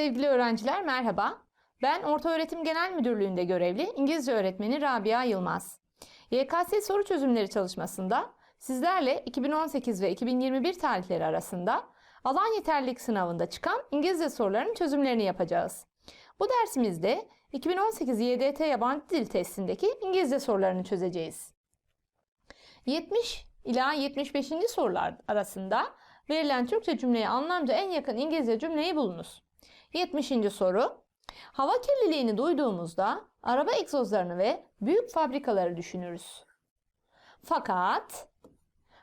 Sevgili öğrenciler merhaba. Ben Ortaöğretim Genel Müdürlüğü'nde görevli İngilizce öğretmeni Rabia Yılmaz. YKS soru çözümleri çalışmasında sizlerle 2018 ve 2021 tarihleri arasında alan yeterlilik sınavında çıkan İngilizce sorularının çözümlerini yapacağız. Bu dersimizde 2018 YDT yabancı dil testindeki İngilizce sorularını çözeceğiz. 70 ila 75. sorular arasında verilen Türkçe cümleye anlamca en yakın İngilizce cümleyi bulunuz. 70. soru. Hava kirliliğini duyduğumuzda araba egzozlarını ve büyük fabrikaları düşünürüz. Fakat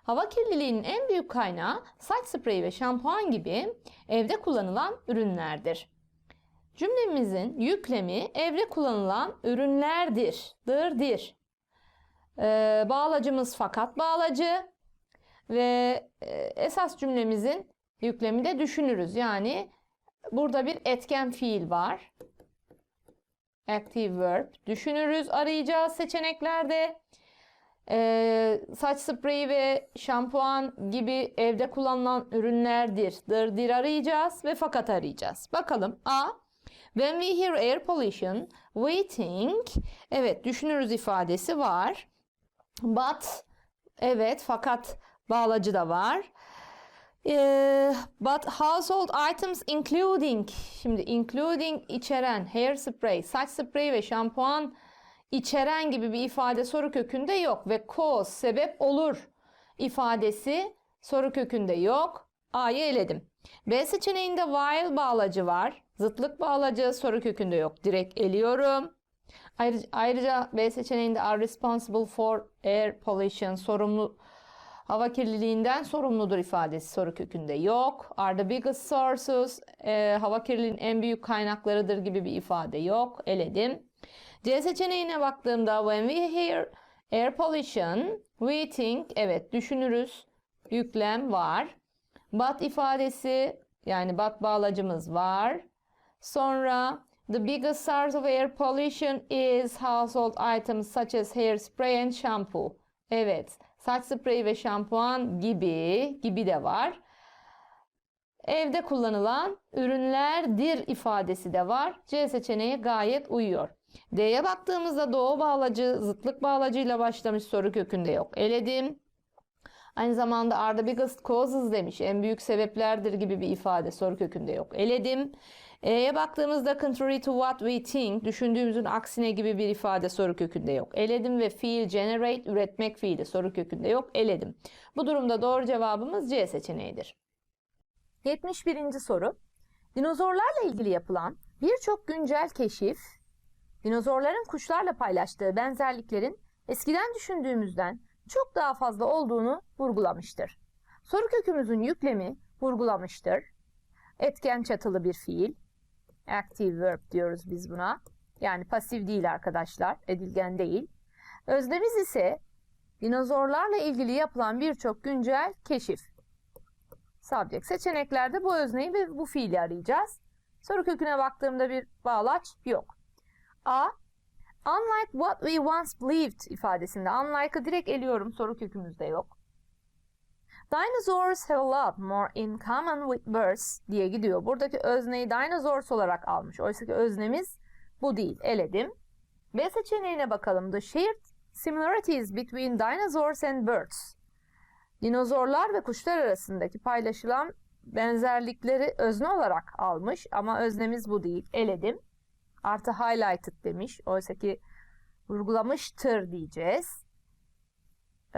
hava kirliliğinin en büyük kaynağı saç spreyi ve şampuan gibi evde kullanılan ürünlerdir. Cümlemizin yüklemi evde kullanılan ürünlerdir. Dırdir. Ee, bağlacımız fakat bağlacı ve e, esas cümlemizin yüklemi de düşünürüz. Yani burada bir etken fiil var. Active verb. Düşünürüz arayacağız seçeneklerde. Ee, saç spreyi ve şampuan gibi evde kullanılan ürünlerdir. Dır dir arayacağız ve fakat arayacağız. Bakalım A. When we hear air pollution, we think. Evet düşünürüz ifadesi var. But. Evet fakat bağlacı da var. Ee, but household items including şimdi including içeren hair spray, saç spreyi ve şampuan içeren gibi bir ifade soru kökünde yok ve cause sebep olur ifadesi soru kökünde yok. A'yı eledim. B seçeneğinde while bağlacı var. Zıtlık bağlacı soru kökünde yok. Direkt eliyorum. Ayrıca, ayrıca B seçeneğinde are responsible for air pollution sorumlu hava kirliliğinden sorumludur ifadesi soru kökünde yok. Are the biggest sources e, hava kirliliğinin en büyük kaynaklarıdır gibi bir ifade yok. Eledim. C seçeneğine baktığımda when we hear air pollution we think evet düşünürüz yüklem var. But ifadesi yani but bağlacımız var. Sonra the biggest source of air pollution is household items such as hairspray and shampoo. Evet saç spreyi ve şampuan gibi gibi de var. Evde kullanılan ürünlerdir ifadesi de var. C seçeneği gayet uyuyor. D'ye baktığımızda doğu bağlacı, zıtlık bağlacıyla başlamış soru kökünde yok. Eledim. Aynı zamanda are the biggest causes demiş. En büyük sebeplerdir gibi bir ifade soru kökünde yok. Eledim. E'ye baktığımızda contrary to what we think, düşündüğümüzün aksine gibi bir ifade soru kökünde yok. Eledim ve fiil generate, üretmek fiili soru kökünde yok. Eledim. Bu durumda doğru cevabımız C seçeneğidir. 71. soru. Dinozorlarla ilgili yapılan birçok güncel keşif, dinozorların kuşlarla paylaştığı benzerliklerin eskiden düşündüğümüzden çok daha fazla olduğunu vurgulamıştır. Soru kökümüzün yüklemi vurgulamıştır. Etken çatılı bir fiil. Active verb diyoruz biz buna. Yani pasif değil arkadaşlar, edilgen değil. Öznemiz ise dinozorlarla ilgili yapılan birçok güncel keşif. Subject seçeneklerde bu özneyi ve bu fiili arayacağız. Soru köküne baktığımda bir bağlaç yok. A. Unlike what we once believed ifadesinde unlike'ı direkt eliyorum soru kökümüzde yok. Dinosaurs have a lot more in common with birds diye gidiyor. Buradaki özneyi dinosaurs olarak almış. Oysa ki öznemiz bu değil. Eledim. B seçeneğine bakalım. The shared similarities between dinosaurs and birds. Dinozorlar ve kuşlar arasındaki paylaşılan benzerlikleri özne olarak almış ama öznemiz bu değil. Eledim. Artı highlighted demiş. Oysa ki vurgulamıştır diyeceğiz.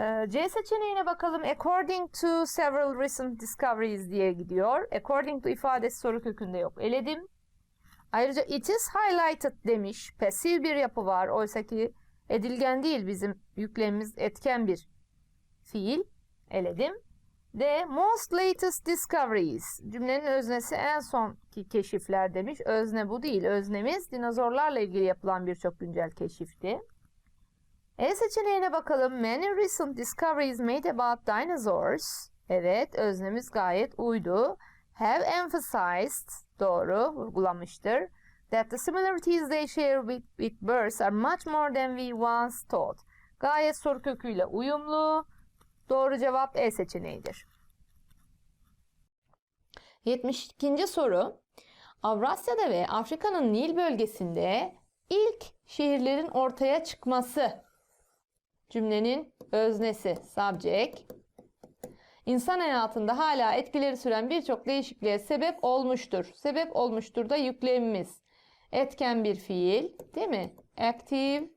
Ee, C seçeneğine bakalım. According to several recent discoveries diye gidiyor. According to ifadesi soru kökünde yok. Eledim. Ayrıca it is highlighted demiş. Pasif bir yapı var. Oysa ki edilgen değil bizim yüklemimiz etken bir fiil. Eledim. The most latest discoveries. Cümlenin öznesi en sonki keşifler demiş. Özne bu değil. Öznemiz dinozorlarla ilgili yapılan birçok güncel keşifti. E seçeneğine bakalım. Many recent discoveries made about dinosaurs. Evet, öznemiz gayet uydu. Have emphasized, doğru, vurgulamıştır. That the similarities they share with, with birds are much more than we once thought. Gayet soru köküyle uyumlu. Doğru cevap E seçeneğidir. 72. soru. Avrasya'da ve Afrika'nın Nil bölgesinde ilk şehirlerin ortaya çıkması. Cümlenin öznesi subject. İnsan hayatında hala etkileri süren birçok değişikliğe sebep olmuştur. Sebep olmuştur da yüklemimiz. Etken bir fiil, değil mi? Active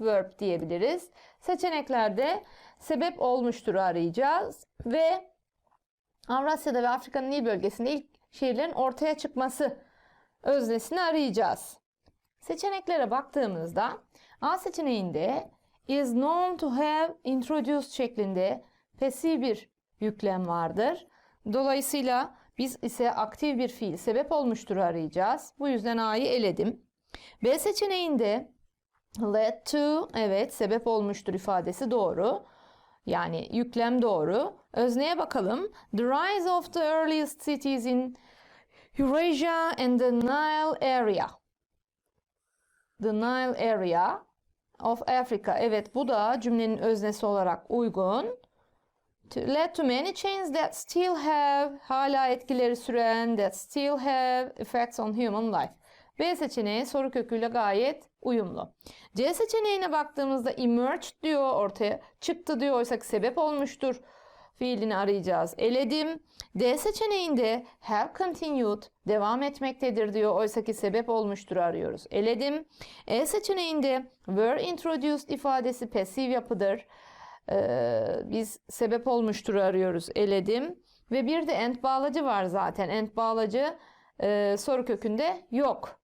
verb diyebiliriz. Seçeneklerde sebep olmuştur arayacağız ve Avrasya'da ve Afrika'nın Nil bölgesinde ilk şehirlerin ortaya çıkması öznesini arayacağız. Seçeneklere baktığımızda A seçeneğinde is known to have introduced şeklinde pasif bir yüklem vardır. Dolayısıyla biz ise aktif bir fiil sebep olmuştur arayacağız. Bu yüzden A'yı eledim. B seçeneğinde led to evet sebep olmuştur ifadesi doğru. Yani yüklem doğru. Özneye bakalım. The rise of the earliest cities in Eurasia and the Nile area. The Nile area of Africa. Evet bu da cümlenin öznesi olarak uygun. To led to many changes that still have hala etkileri süren that still have effects on human life. B seçeneği soru köküyle gayet uyumlu. C seçeneğine baktığımızda emerged diyor ortaya çıktı diyor oysa sebep olmuştur. Fiilini arayacağız. Eledim. D seçeneğinde have continued devam etmektedir diyor oysa ki sebep olmuştur arıyoruz. Eledim. E seçeneğinde were introduced ifadesi pasif yapıdır. Ee, biz sebep olmuştur arıyoruz. Eledim. Ve bir de end bağlacı var zaten. End bağlacı e, soru kökünde yok.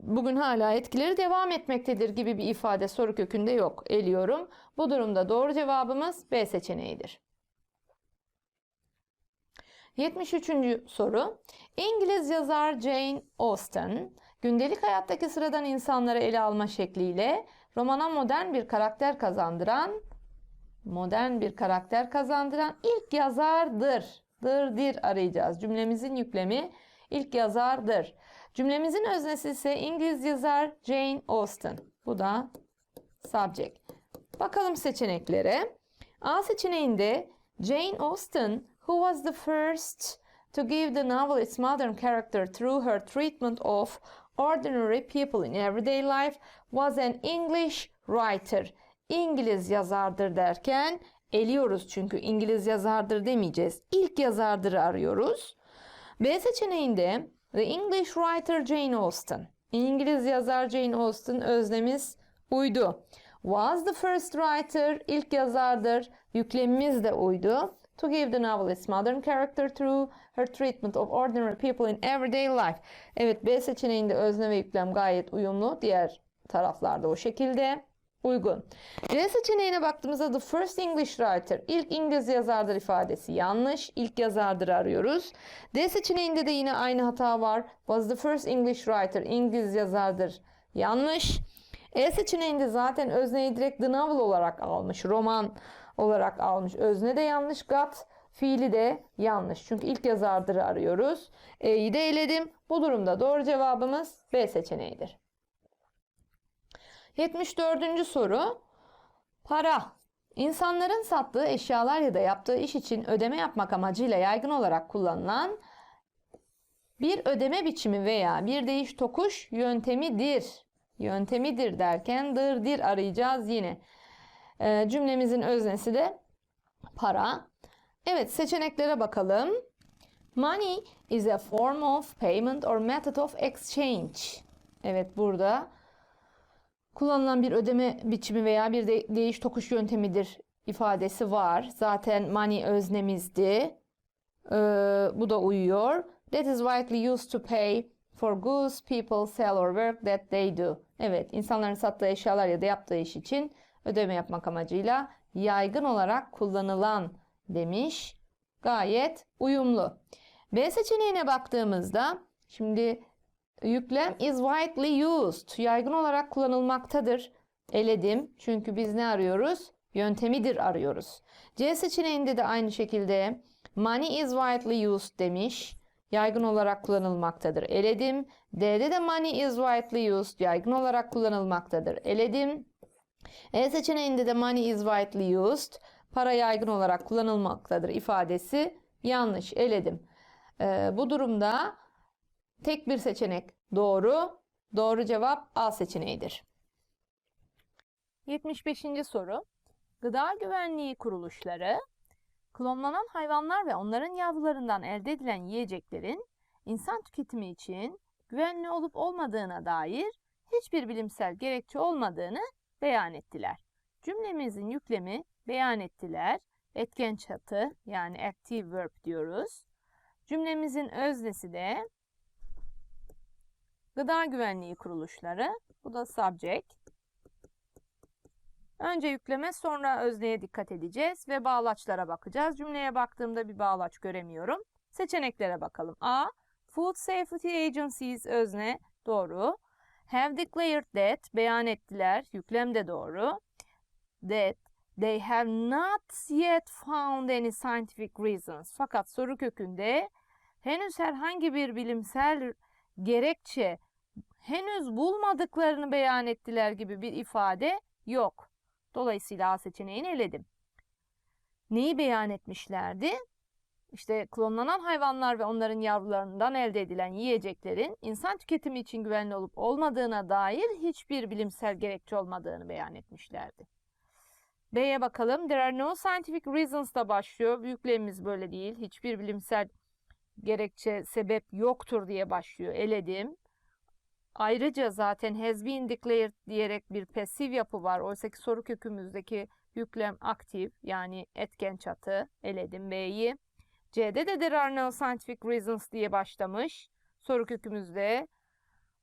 Bugün hala etkileri devam etmektedir gibi bir ifade soru kökünde yok. Eliyorum. Bu durumda doğru cevabımız B seçeneğidir. 73. soru. İngiliz yazar Jane Austen gündelik hayattaki sıradan insanları ele alma şekliyle romana modern bir karakter kazandıran modern bir karakter kazandıran ilk yazardır. Dır dir arayacağız. Cümlemizin yüklemi ilk yazardır. Cümlemizin öznesi ise İngiliz yazar Jane Austen. Bu da subject. Bakalım seçeneklere. A seçeneğinde Jane Austen, who was the first to give the novel its modern character through her treatment of ordinary people in everyday life, was an English writer. İngiliz yazardır derken eliyoruz çünkü İngiliz yazardır demeyeceğiz. İlk yazardırı arıyoruz. B seçeneğinde The English writer Jane Austen. İngiliz yazar Jane Austen öznemiz uydu. Was the first writer ilk yazardır. Yüklemimiz de uydu. To give the novel its modern character through her treatment of ordinary people in everyday life. Evet B seçeneğinde özne ve yüklem gayet uyumlu. Diğer taraflarda o şekilde uygun. C seçeneğine baktığımızda the first English writer, ilk İngiliz yazardır ifadesi yanlış. İlk yazardır arıyoruz. D seçeneğinde de yine aynı hata var. Was the first English writer, İngiliz yazardır yanlış. E seçeneğinde zaten özneyi direkt the novel olarak almış, roman olarak almış. Özne de yanlış, got fiili de yanlış. Çünkü ilk yazardırı arıyoruz. E'yi de eledim. Bu durumda doğru cevabımız B seçeneğidir. 74. soru. Para. İnsanların sattığı eşyalar ya da yaptığı iş için ödeme yapmak amacıyla yaygın olarak kullanılan bir ödeme biçimi veya bir değiş tokuş yöntemidir. Yöntemidir derken dır dir arayacağız yine. E, cümlemizin öznesi de para. Evet seçeneklere bakalım. Money is a form of payment or method of exchange. Evet burada kullanılan bir ödeme biçimi veya bir de değiş tokuş yöntemidir ifadesi var. Zaten money öznemizdi. Ee, bu da uyuyor. That is widely used to pay for goods people sell or work that they do. Evet, insanların sattığı eşyalar ya da yaptığı iş için ödeme yapmak amacıyla yaygın olarak kullanılan demiş. Gayet uyumlu. B seçeneğine baktığımızda şimdi yüklem is widely used. Yaygın olarak kullanılmaktadır. Eledim. Çünkü biz ne arıyoruz? Yöntemidir arıyoruz. C seçeneğinde de aynı şekilde money is widely used demiş. Yaygın olarak kullanılmaktadır. Eledim. D'de de money is widely used. Yaygın olarak kullanılmaktadır. Eledim. E seçeneğinde de money is widely used. Para yaygın olarak kullanılmaktadır ifadesi yanlış. Eledim. Ee, bu durumda tek bir seçenek doğru. Doğru cevap A seçeneğidir. 75. soru. Gıda güvenliği kuruluşları klonlanan hayvanlar ve onların yavrularından elde edilen yiyeceklerin insan tüketimi için güvenli olup olmadığına dair hiçbir bilimsel gerekçe olmadığını beyan ettiler. Cümlemizin yüklemi beyan ettiler. Etken çatı yani active verb diyoruz. Cümlemizin öznesi de gıda güvenliği kuruluşları. Bu da subject. Önce yükleme sonra özneye dikkat edeceğiz ve bağlaçlara bakacağız. Cümleye baktığımda bir bağlaç göremiyorum. Seçeneklere bakalım. A. Food Safety Agencies özne doğru. Have declared that beyan ettiler. Yüklem de doğru. That they have not yet found any scientific reasons. Fakat soru kökünde henüz herhangi bir bilimsel gerekçe henüz bulmadıklarını beyan ettiler gibi bir ifade yok. Dolayısıyla A seçeneğini eledim. Neyi beyan etmişlerdi? İşte klonlanan hayvanlar ve onların yavrularından elde edilen yiyeceklerin insan tüketimi için güvenli olup olmadığına dair hiçbir bilimsel gerekçe olmadığını beyan etmişlerdi. B'ye bakalım. There are no scientific reasons da başlıyor. Büyüklerimiz böyle değil. Hiçbir bilimsel gerekçe, sebep yoktur diye başlıyor. Eledim. Ayrıca zaten has been declared diyerek bir pasif yapı var. Oysa ki soru kökümüzdeki yüklem aktif yani etken çatı. Eledim B'yi. C'de de there are no scientific reasons diye başlamış. Soru kökümüzde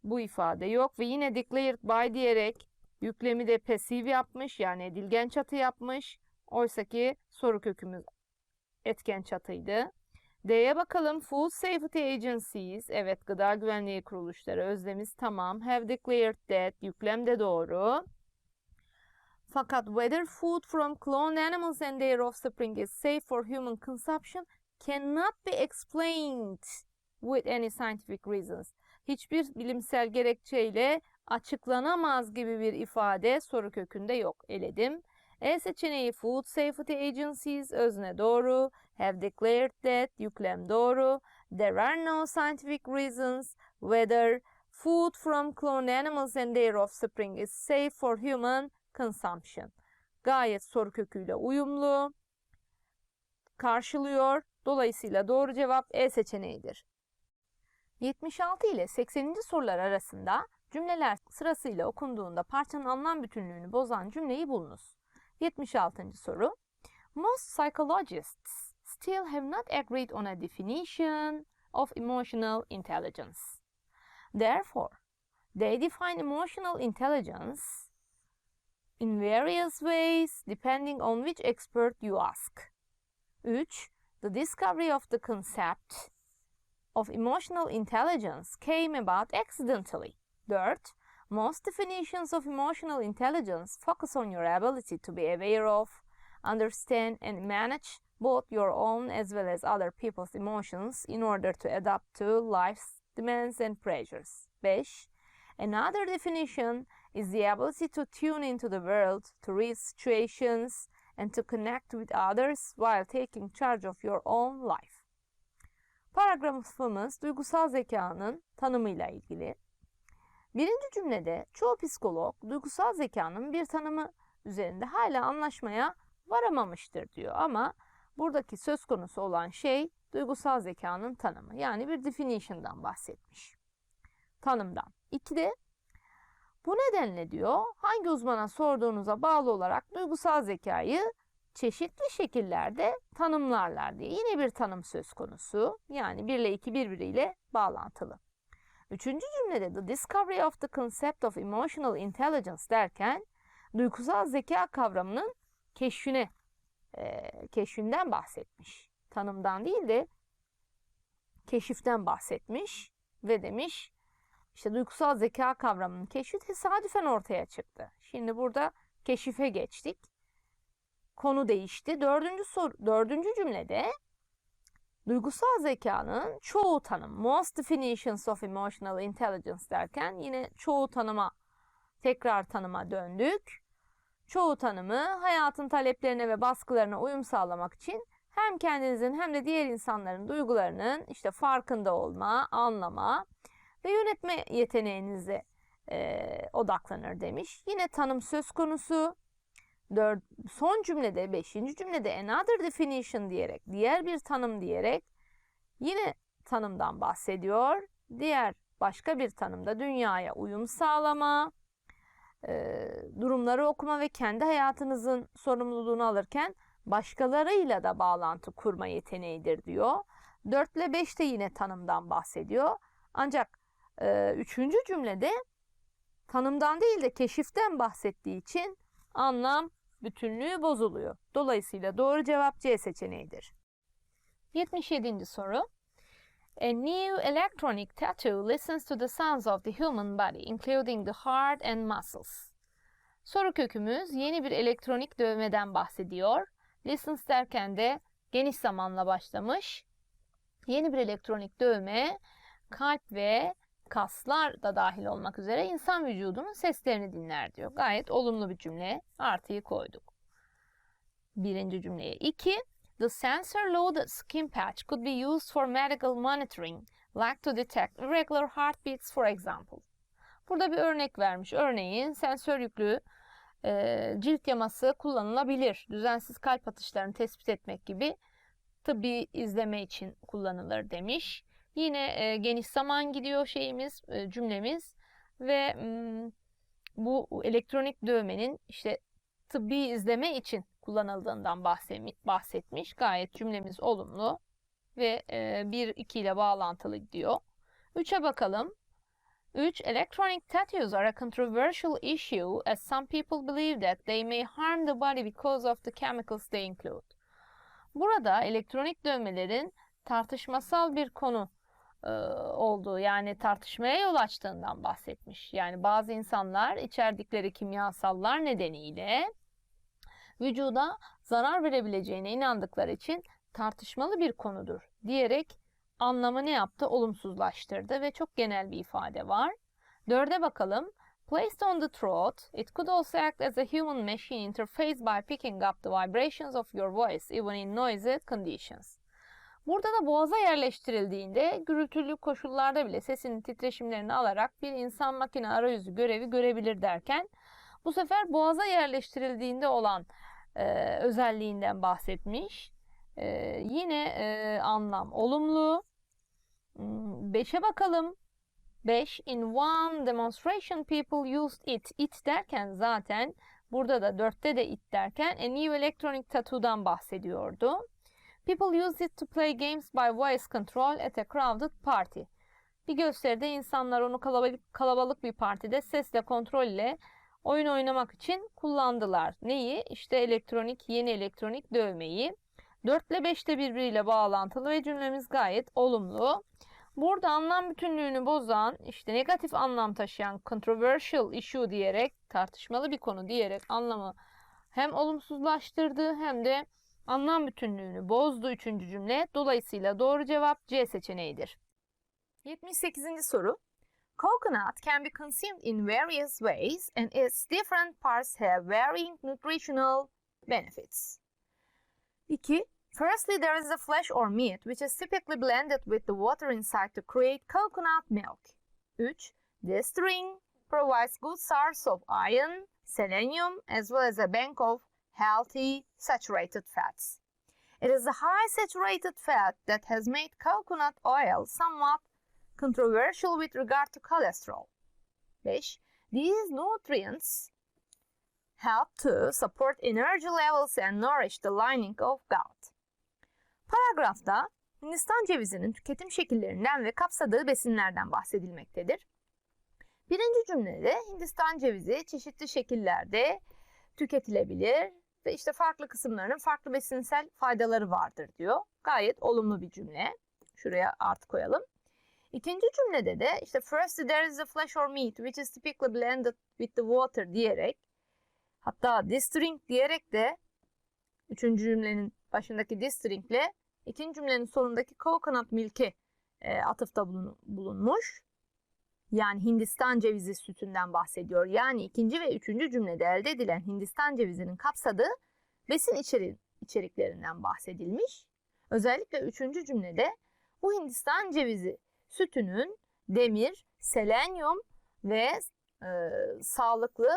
bu ifade yok ve yine declared by diyerek yüklemi de pasif yapmış yani edilgen çatı yapmış. Oysa ki soru kökümüz etken çatıydı. D'ye bakalım. Food Safety Agencies. Evet gıda güvenliği kuruluşları. Özlemiz tamam. Have declared that. Yüklem de doğru. Fakat whether food from cloned animals and their offspring is safe for human consumption cannot be explained with any scientific reasons. Hiçbir bilimsel gerekçeyle açıklanamaz gibi bir ifade soru kökünde yok. Eledim. E seçeneği Food Safety Agencies özne doğru. Have declared that yüklem doğru. There are no scientific reasons whether food from cloned animals and their offspring is safe for human consumption. Gayet soru köküyle uyumlu. Karşılıyor. Dolayısıyla doğru cevap E seçeneğidir. 76 ile 80. sorular arasında cümleler sırasıyla okunduğunda parçanın anlam bütünlüğünü bozan cümleyi bulunuz. 76. soru. Most psychologists still have not agreed on a definition of emotional intelligence. Therefore, they define emotional intelligence in various ways depending on which expert you ask. 3. The discovery of the concept of emotional intelligence came about accidentally. Third, Most definitions of emotional intelligence focus on your ability to be aware of, understand, and manage both your own as well as other people's emotions in order to adapt to life's demands and pressures. 5. Another definition is the ability to tune into the world, to read situations, and to connect with others while taking charge of your own life. Paragrafımız duygusal zekanın tanımıyla ilgili. Birinci cümlede çoğu psikolog duygusal zekanın bir tanımı üzerinde hala anlaşmaya varamamıştır diyor ama buradaki söz konusu olan şey duygusal zekanın tanımı yani bir definition'dan bahsetmiş. Tanımdan. İki de bu nedenle diyor hangi uzmana sorduğunuza bağlı olarak duygusal zekayı çeşitli şekillerde tanımlarlar diye yine bir tanım söz konusu. Yani 1 ile 2 birbiriyle bağlantılı. Üçüncü cümlede the discovery of the concept of emotional intelligence derken duygusal zeka kavramının keşfine, e, keşfinden bahsetmiş. Tanımdan değil de keşiften bahsetmiş ve demiş işte duygusal zeka kavramının keşfi tesadüfen ortaya çıktı. Şimdi burada keşife geçtik. Konu değişti. Dördüncü, soru, dördüncü cümlede duygusal zekanın çoğu tanım, most definitions of emotional intelligence derken yine çoğu tanıma, tekrar tanıma döndük. Çoğu tanımı hayatın taleplerine ve baskılarına uyum sağlamak için hem kendinizin hem de diğer insanların duygularının işte farkında olma, anlama ve yönetme yeteneğinize e, odaklanır demiş. Yine tanım söz konusu. Dört, son cümlede, beşinci cümlede another definition diyerek, diğer bir tanım diyerek yine tanımdan bahsediyor. Diğer başka bir tanımda dünyaya uyum sağlama, e, durumları okuma ve kendi hayatınızın sorumluluğunu alırken başkalarıyla da bağlantı kurma yeteneğidir diyor. 4 ile 5 de yine tanımdan bahsediyor. Ancak üçüncü cümlede tanımdan değil de keşiften bahsettiği için anlam bütünlüğü bozuluyor. Dolayısıyla doğru cevap C seçeneğidir. 77. soru. A new electronic tattoo listens to the sounds of the human body, including the heart and muscles. Soru kökümüz yeni bir elektronik dövmeden bahsediyor. Listens derken de geniş zamanla başlamış. Yeni bir elektronik dövme kalp ve kaslar da dahil olmak üzere insan vücudunun seslerini dinler diyor. Gayet olumlu bir cümle. Artıyı koyduk. Birinci cümleye 2. The sensor-loaded skin patch could be used for medical monitoring, like to detect irregular heartbeats for example. Burada bir örnek vermiş. Örneğin sensör yüklü e, cilt yaması kullanılabilir. Düzensiz kalp atışlarını tespit etmek gibi tıbbi izleme için kullanılır demiş. Yine e, geniş zaman gidiyor şeyimiz, e, cümlemiz ve m, bu elektronik dövmenin işte tıbbi izleme için kullanıldığından bahsetmiş. Gayet cümlemiz olumlu ve 1-2 ile bağlantılı gidiyor. 3'e bakalım. 3. Electronic tattoos are a controversial issue as some people believe that they may harm the body because of the chemicals they include. Burada elektronik dövmelerin tartışmasal bir konu e, olduğu yani tartışmaya yol açtığından bahsetmiş. Yani bazı insanlar içerdikleri kimyasallar nedeniyle vücuda zarar verebileceğine inandıkları için tartışmalı bir konudur diyerek anlamı ne yaptı? Olumsuzlaştırdı ve çok genel bir ifade var. Dörde bakalım. Placed on the throat, it could also act as a human machine interface by picking up the vibrations of your voice even in noisy conditions. Burada da boğaza yerleştirildiğinde gürültülü koşullarda bile sesinin titreşimlerini alarak bir insan makine arayüzü görevi görebilir derken bu sefer boğaza yerleştirildiğinde olan e, özelliğinden bahsetmiş. E, yine e, anlam olumlu. 5'e bakalım. 5. In one demonstration people used it. It derken zaten burada da 4'te de it derken a new electronic tattoo'dan bahsediyordu. People used it to play games by voice control at a crowded party. Bir gösteride insanlar onu kalabalık, kalabalık bir partide sesle kontrol ile oyun oynamak için kullandılar. Neyi? İşte elektronik, yeni elektronik dövmeyi. 4 ile 5 de birbiriyle bağlantılı ve cümlemiz gayet olumlu. Burada anlam bütünlüğünü bozan, işte negatif anlam taşıyan controversial issue diyerek, tartışmalı bir konu diyerek anlamı hem olumsuzlaştırdı hem de anlam bütünlüğünü bozdu üçüncü cümle. Dolayısıyla doğru cevap C seçeneğidir. 78. soru. Coconut can be consumed in various ways and its different parts have varying nutritional benefits. 2. Firstly, there is the flesh or meat, which is typically blended with the water inside to create coconut milk. 3. This drink provides good source of iron, selenium, as well as a bank of healthy saturated fats. It is the high saturated fat that has made coconut oil somewhat controversial with regard to cholesterol. 5. These nutrients help to support energy levels and nourish the lining of gut. Paragrafta Hindistan cevizinin tüketim şekillerinden ve kapsadığı besinlerden bahsedilmektedir. Birinci cümlede Hindistan cevizi çeşitli şekillerde tüketilebilir ve işte farklı kısımlarının farklı besinsel faydaları vardır diyor. Gayet olumlu bir cümle. Şuraya artı koyalım. İkinci cümlede de işte first there is a flesh or meat which is typically blended with the water diyerek hatta this drink diyerek de üçüncü cümlenin başındaki this drink ile ikinci cümlenin sonundaki coconut milk'e e, atıfta bulun, bulunmuş. Yani Hindistan cevizi sütünden bahsediyor. Yani ikinci ve üçüncü cümlede elde edilen Hindistan cevizinin kapsadığı besin içeri, içeriklerinden bahsedilmiş. Özellikle üçüncü cümlede bu Hindistan cevizi sütünün demir, selenyum ve e, sağlıklı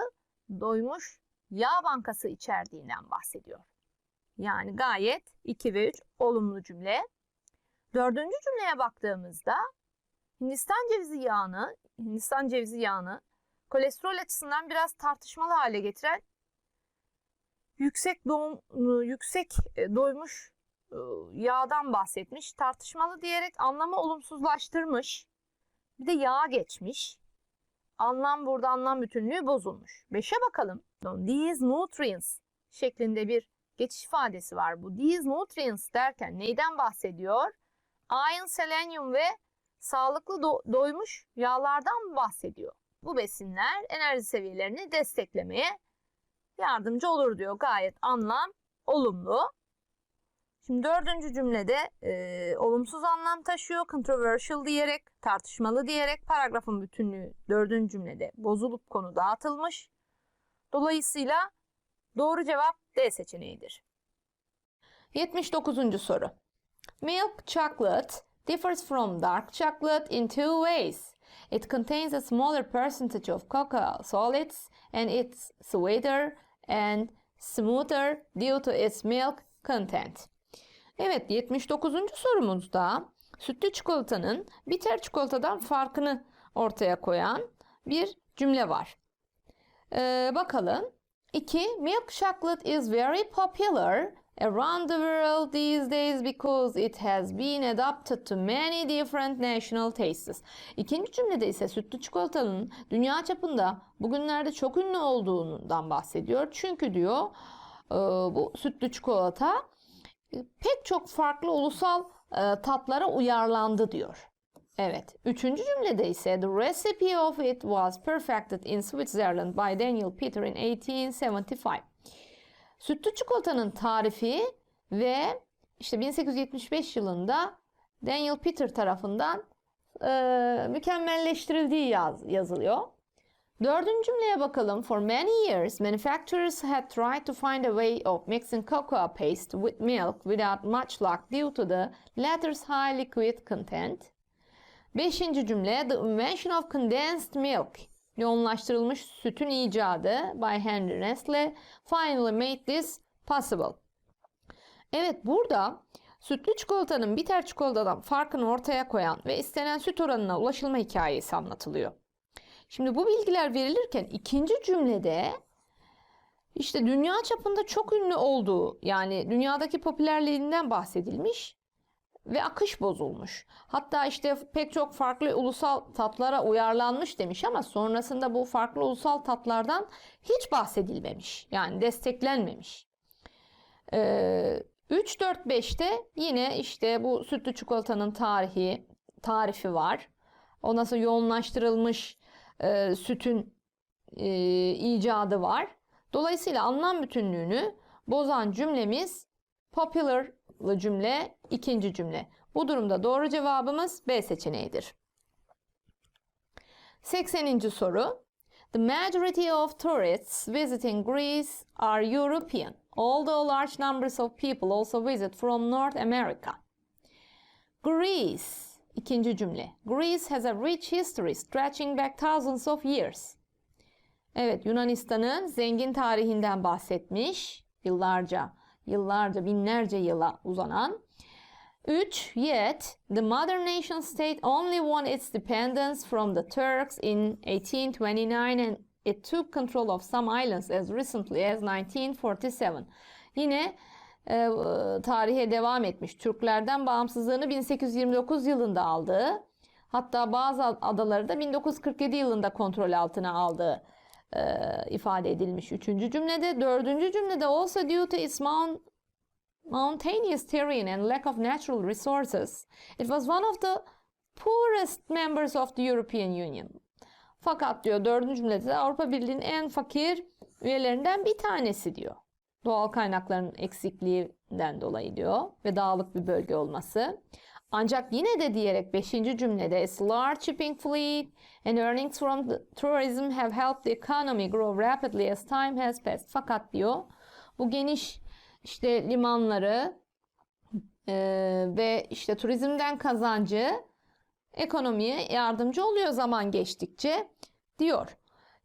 doymuş yağ bankası içerdiğinden bahsediyor. Yani gayet 2 ve 3 olumlu cümle. Dördüncü cümleye baktığımızda Hindistan cevizi yağını, Hindistan cevizi yağını kolesterol açısından biraz tartışmalı hale getiren yüksek doğum, yüksek e, doymuş e, yağdan bahsetmiş. Tartışmalı diyerek anlamı olumsuzlaştırmış. Bir de yağ geçmiş. Anlam burada anlam bütünlüğü bozulmuş. Beşe bakalım. These nutrients şeklinde bir geçiş ifadesi var. Bu these nutrients derken neyden bahsediyor? Iron, selenyum ve sağlıklı do- doymuş yağlardan bahsediyor. Bu besinler enerji seviyelerini desteklemeye yardımcı olur diyor. Gayet anlam olumlu. Şimdi dördüncü cümlede e, olumsuz anlam taşıyor. Controversial diyerek, tartışmalı diyerek paragrafın bütünlüğü dördüncü cümlede bozulup konu dağıtılmış. Dolayısıyla doğru cevap D seçeneğidir. 79. soru. Milk chocolate differs from dark chocolate in two ways. It contains a smaller percentage of cocoa solids and it's sweeter and smoother due to its milk content. Evet 79. sorumuzda sütlü çikolatanın bitter çikolatadan farkını ortaya koyan bir cümle var. Ee, bakalım. 2. Milk chocolate is very popular around the world these days because it has been adapted to many different national tastes. İkinci cümlede ise sütlü çikolatanın dünya çapında bugünlerde çok ünlü olduğundan bahsediyor. Çünkü diyor e, bu sütlü çikolata e, pek çok farklı ulusal e, tatlara uyarlandı diyor. Evet. Üçüncü cümlede ise the recipe of it was perfected in Switzerland by Daniel Peter in 1875. Sütlü çikolatanın tarifi ve işte 1875 yılında Daniel Peter tarafından e, mükemmelleştirildiği yaz, yazılıyor. Dördüncü cümleye bakalım. For many years, manufacturers had tried to find a way of mixing cocoa paste with milk without much luck due to the latter's high liquid content. Beşinci cümle, the invention of condensed milk, yoğunlaştırılmış sütün icadı by Henry Nestle finally made this possible. Evet burada sütlü çikolatanın bitter çikolatadan farkını ortaya koyan ve istenen süt oranına ulaşılma hikayesi anlatılıyor. Şimdi bu bilgiler verilirken ikinci cümlede işte dünya çapında çok ünlü olduğu yani dünyadaki popülerliğinden bahsedilmiş ve akış bozulmuş. Hatta işte pek çok farklı ulusal tatlara uyarlanmış demiş ama sonrasında bu farklı ulusal tatlardan hiç bahsedilmemiş. Yani desteklenmemiş. Ee, 3, 4, 5'te yine işte bu sütlü çikolatanın tarihi, tarifi var. Ondan sonra yoğunlaştırılmış e, sütün e, icadı var. Dolayısıyla anlam bütünlüğünü bozan cümlemiz popularlı cümle, ikinci cümle. Bu durumda doğru cevabımız B seçeneğidir. 80. soru. The majority of tourists visiting Greece are European, although large numbers of people also visit from North America. Greece, ikinci cümle. Greece has a rich history stretching back thousands of years. Evet, Yunanistan'ın zengin tarihinden bahsetmiş. Yıllarca, yıllarca, binlerce yıla uzanan. 3. Yet, the modern nation state only won its independence from the Turks in 1829 and it took control of some islands as recently as 1947. Yine e, tarihe devam etmiş. Türklerden bağımsızlığını 1829 yılında aldı. Hatta bazı adaları da 1947 yılında kontrol altına aldığı e, ifade edilmiş. Üçüncü cümlede. Dördüncü cümlede also due to its mount, mountainous terrain and lack of natural resources. It was one of the poorest members of the European Union. Fakat diyor dördüncü cümlede de Avrupa Birliği'nin en fakir üyelerinden bir tanesi diyor. Doğal kaynakların eksikliğinden dolayı diyor ve dağlık bir bölge olması. Ancak yine de diyerek 5. cümlede its large shipping fleet and earnings from tourism have helped the economy grow rapidly as time has passed. Fakat diyor bu geniş işte limanları e, ve işte turizmden kazancı ekonomiye yardımcı oluyor zaman geçtikçe diyor.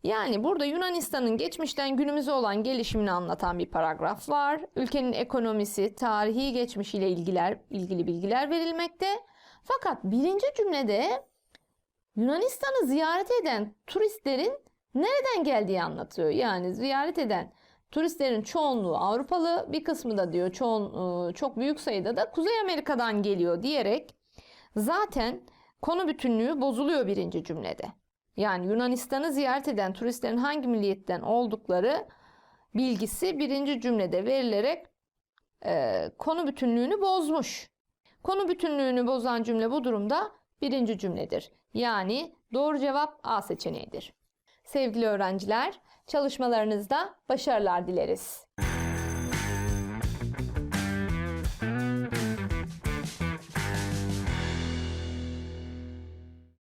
Yani burada Yunanistan'ın geçmişten günümüze olan gelişimini anlatan bir paragraf var. Ülkenin ekonomisi, tarihi geçmişiyle ilgiler, ilgili bilgiler verilmekte. Fakat birinci cümlede Yunanistan'ı ziyaret eden turistlerin nereden geldiği anlatıyor. Yani ziyaret eden turistlerin çoğunluğu Avrupalı, bir kısmı da diyor çoğun, çok büyük sayıda da Kuzey Amerika'dan geliyor diyerek zaten konu bütünlüğü bozuluyor birinci cümlede. Yani Yunanistan'ı ziyaret eden turistlerin hangi milliyetten oldukları bilgisi birinci cümlede verilerek e, konu bütünlüğünü bozmuş. Konu bütünlüğünü bozan cümle bu durumda birinci cümledir. Yani doğru cevap A seçeneğidir. Sevgili öğrenciler, çalışmalarınızda başarılar dileriz.